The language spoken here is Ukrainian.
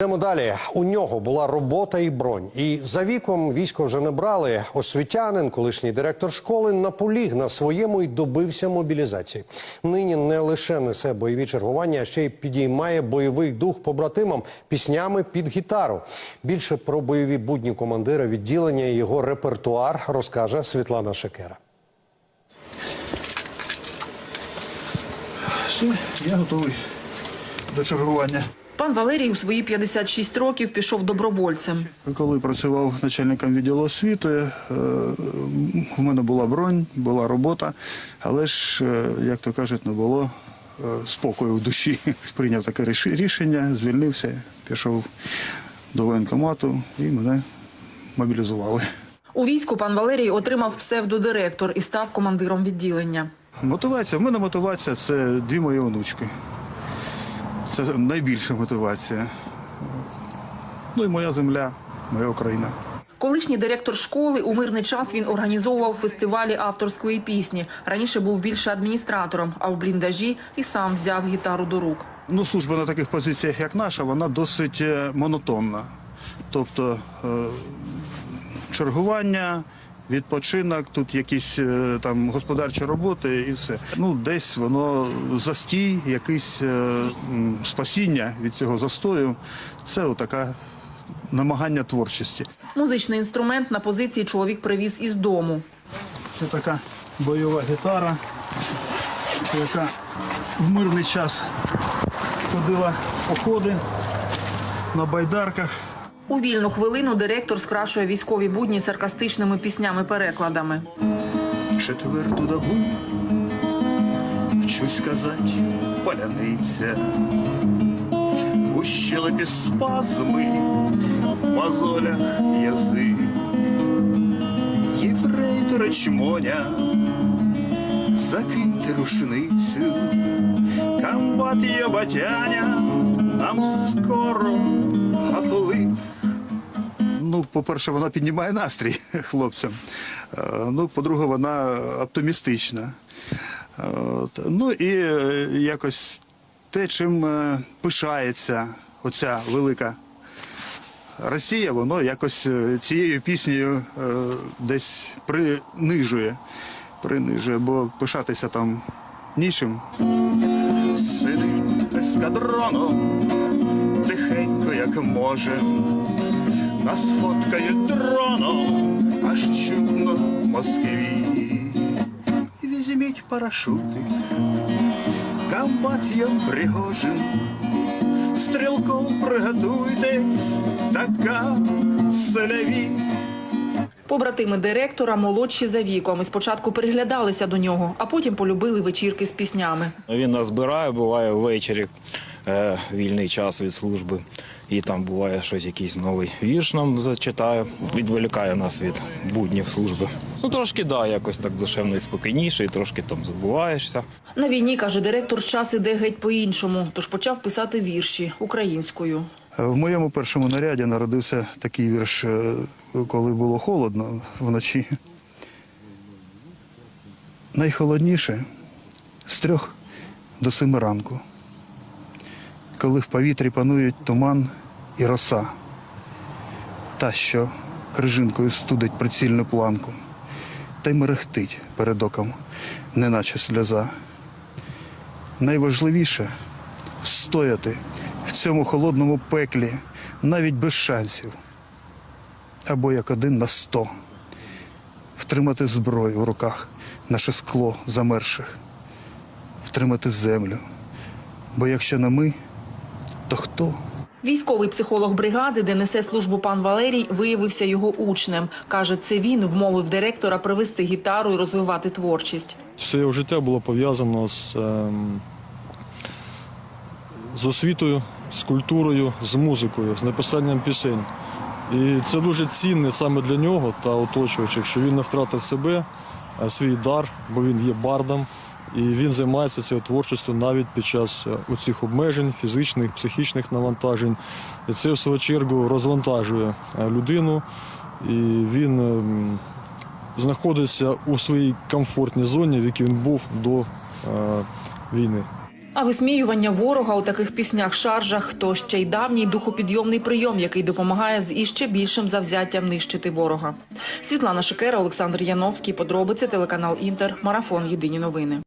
Йдемо далі. У нього була робота і бронь. І за віком військо вже не брали. Освітянин, колишній директор школи, наполіг на своєму і добився мобілізації. Нині не лише несе бойові чергування, а ще й підіймає бойовий дух побратимам піснями під гітару. Більше про бойові будні командира відділення і його репертуар розкаже Світлана Шекера. Все, я готовий до чергування. Пан Валерій у свої 56 років пішов добровольцем. Коли працював начальником відділу освіти, е, в мене була бронь, була робота, але ж, е, як то кажуть, не було е, спокою в душі. Прийняв таке рішення, звільнився, пішов до воєнкомату і мене мобілізували. У війську пан Валерій отримав псевдодиректор і став командиром відділення. Мотивація. В мене мотивація це дві мої онучки. Це найбільша мотивація. Ну і моя земля, моя Україна. Колишній директор школи у мирний час він організовував фестивалі авторської пісні. Раніше був більше адміністратором, а в бліндажі і сам взяв гітару до рук. Ну, служба на таких позиціях, як наша, вона досить е, монотонна. Тобто е, чергування, відпочинок, тут якісь е, там господарчі роботи і все. Ну, десь воно застій, якесь е, спасіння від цього застою. Це отака намагання творчості. Музичний інструмент на позиції чоловік привіз із дому. Це така бойова гітара, яка в мирний час ходила походи на байдарках. У вільну хвилину директор скрашує військові будні саркастичними піснями-перекладами. Четверту добу вчусь казать поляниця. У щелепі спазми, в мозолях язик. Єврей чмоня, закиньте рушницю, комбат є батяня, нам скоро по-перше, вона піднімає настрій хлопцям. Е, Ну, по-друге, вона оптимістична. Е. Ну і е, якось те, чим пишається оця велика Росія, воно якось цією піснею десь принижує. Принижує, бо пишатися там нічим. Сидить ескадроном, тихенько, як може. Нас фоткають дроном, аж чутно в Москві. Візьміть парашути, комбат є Пригожин, стрілком приготуйтесь, така селяві. Побратими директора молодші за віком і спочатку приглядалися до нього, а потім полюбили вечірки з піснями. Він нас збирає, буває ввечері е, вільний час від служби. І там буває щось, якийсь новий вірш нам зачитає, відволікає нас від буднів служби. Ну трошки да, якось так душевно і спокійніше, і трошки там забуваєшся. На війні, каже директор, час іде геть по-іншому, тож почав писати вірші українською. В моєму першому наряді народився такий вірш, е, коли було холодно вночі. Найхолодніше з трьох до семи ранку, коли в повітрі панують туман і роса, та, що крижинкою студить прицільну планку, та й мерехтить перед оком, неначе сльоза. Найважливіше встояти в цьому холодному пеклі навіть без шансів. Або як один на сто. Втримати зброю в руках, наше скло замерших, втримати землю. Бо якщо не ми, то хто? Військовий психолог бригади, де несе службу пан Валерій, виявився його учнем. Каже, це він вмовив директора привезти гітару і розвивати творчість. Все його життя було пов'язано з, ем, з освітою, з культурою, з музикою, з написанням пісень. І це дуже цінне саме для нього та оточуючих, що він не втратив себе, свій дар, бо він є бардом. І він займається цією творчістю навіть під час е, оцих обмежень, фізичних, психічних навантажень. І це в свою чергу розвантажує е, людину, і він ем, знаходиться у своїй комфортній зоні, в якій він був до е, війни. А висміювання ворога у таких піснях-шаржах то ще й давній духопідйомний прийом, який допомагає з іще більшим завзяттям нищити ворога. Світлана Шикера, Олександр Яновський. Подробиці телеканал Інтер. Марафон. Єдині новини.